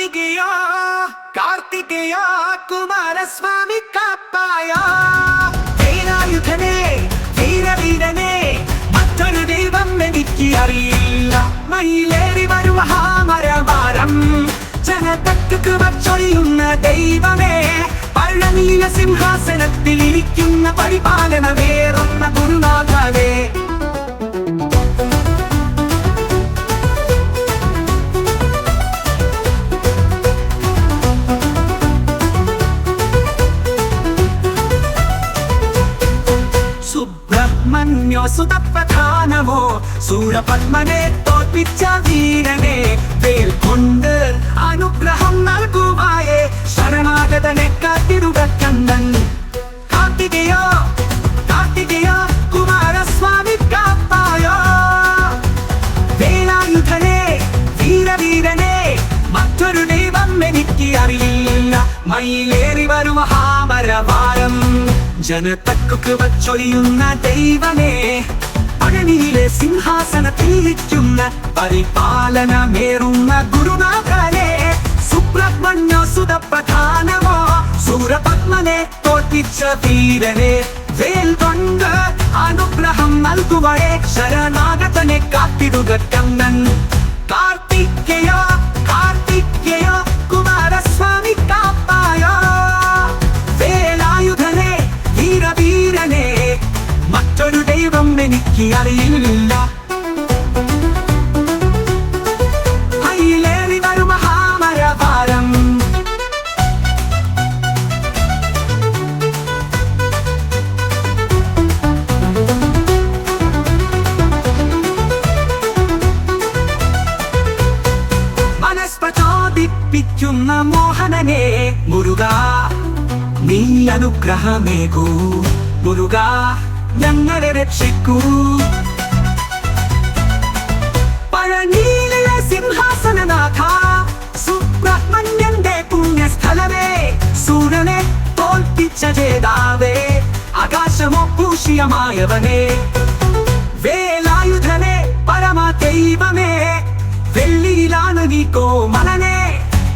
കാർത്തികേയ കാർത്തികയാ കുമാരസ്വാമി കാപ്പായ. വേലായുധനെ വീരവീരനെ മറ്റൊരു ദൈവം എനിക്ക് അറിയില്ല മയിലേറി വരും മഹാമരമാരം ജനതക്ക് വച്ചൊഴിയുന്ന ദൈവമേ. പഴനീല സിംഹാസനത്തിൽ ഇരിക്കുന്ന പരിപാലനമേറുന്ന ഗുരുനാഥനെ സുബ്രഹ്മണ്യോ സുതപ്രധാനമോ സൂരപത്മനെ തോൽപ്പിച്ച വീരനെ വേൽ കൊണ്ട് അനുഗ്രഹം നൽകുമായേ ശരണാഗതനെ കാത്തിടുക കണ്ണൻ കാർത്തികയോ? കുമാരസ്വാമി മയിലേറി വരും മഹാമരവാരം ജനത്തക്കൊക്കെ വച്ചൊഴിയുന്ന ദൈവമേ പഴനിയിലെ സിംഹാസനത്തിൽ ഇരിക്കുന്ന പരിപാലനമേറുന്ന ഗുരുനാഥനെ സുബ്രഹ്മണ്യ സുത പ്രധാനമോ സൂരപത്മനെ തോൽപ്പിച്ച വീരനെ വേൽ അനുഗ്രഹം നൽകുവഴേ ശരണാഗതനെ കാത്തിടുക കണ്ണൻ. കാർത്തിക്കയോ കാർത്തികേയ എനിക്ക് അറിയില്ല ഹൈലേറി വരും മഹാമരഭാരം മനസ്പചോദിപ്പിക്കുന്ന മോഹനനെ മുരുക നീ അനുഗ്രഹമേകൂ. മുരുക ഞങ്ങളെ രക്ഷിക്കൂ. സുബ്രഹ്മണ്യന്റെ പുണ്യസ്ഥലമേ സൂര്യനെ തോൽപ്പിച്ച ജേതാവേ ആകാശമോ പൂഷിയമായവനെ വേലായുധനെ പരമ ദൈവമേ വെള്ളിയിലാണ് നീ കോമലനെ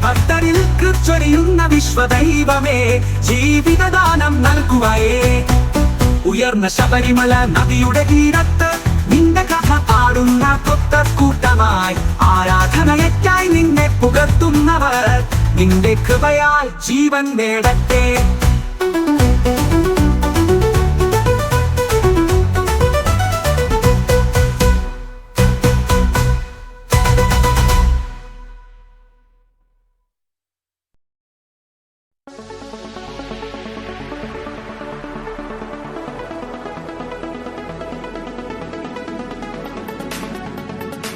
ഭക്തരിൽ കൃച്ചൊരിയുന്ന വിശ്വദൈവമേ ജീവിതദാനം നൽകുവയേ. ഉയർന്ന ശബരിമല നദിയുടെ തീരത്ത് നിന്റെ കഥ പാടുന്ന കൊത്തക്കൂട്ടമായി ആരാധനയ്ക്കായി നിന്നെ പുകത്തുന്നവർ നിന്റെ കൃപയാൽ ജീവൻ നേടട്ടെ.